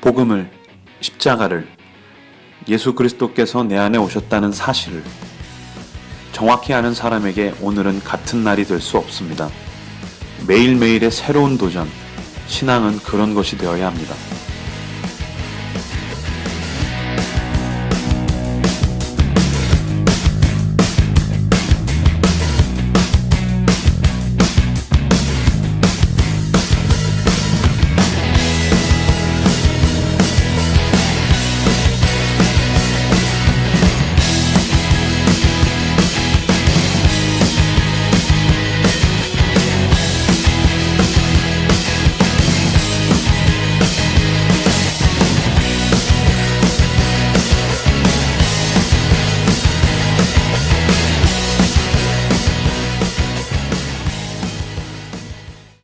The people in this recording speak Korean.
복음을, 십자가를, 예수 그리스도께서 내 안에 오셨다는 사실을 정확히 아는 사람에게 오늘은 같은 날이 될 수 없습니다. 매일매일의 새로운 도전, 신앙은 그런 것이 되어야 합니다.